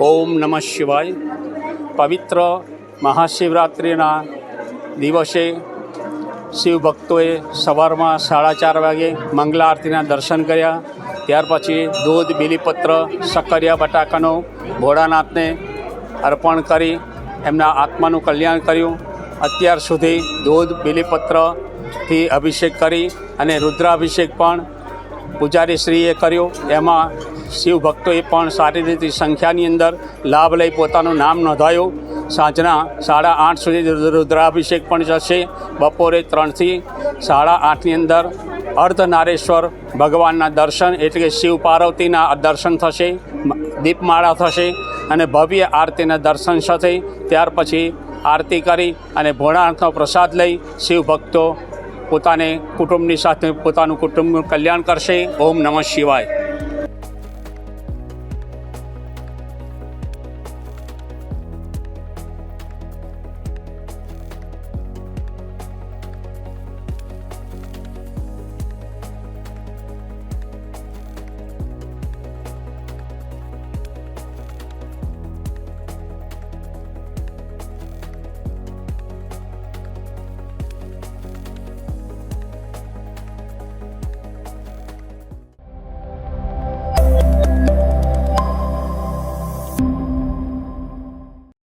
ઓમ નમઃ શિવાય. પવિત્ર મહાશિવરાત્રિના દિવસે શિવભક્તોએ સવારમાં સાડા ચાર વાગે મંગલા આરતીના દર્શન કર્યા. ત્યાર પછી દૂધ, બીલીપત્ર શક્કરિયા બટાકાનો ભોળાનાથને અર્પણ કરી એમના આત્માનું કલ્યાણ કર્યું. અત્યાર સુધી દૂધ, બીલીપત્રથી અભિષેક કરી અને રુદ્રાભિષેક પણ પૂજારીશ્રીએ કર્યો. એમાં શિવ ભક્તોએ પણ સારી રીતે સંખ્યાની અંદર લાભ લઈ પોતાનું નામ નોંધાયું. સાંજના સાડા આઠ સુધી રુદ્રાભિષેક પણ જશે. બપોરે ત્રણથી સાડા આઠની અંદર અર્ધનારેશ્વર ભગવાનના દર્શન એટલે કે શિવ પાર્વતીના દર્શન થશે દીપમાળા થશે અને ભવ્ય આરતીના દર્શન થશે ત્યાર પછી આરતી કરી અને ભોળાનાથનો પ્રસાદ લઈ શિવ ભક્તો પોતાને કુટુંબની સાથે, પોતાનું કુટુંબનું કલ્યાણ કરશે. ઓમ નમઃ શિવાય.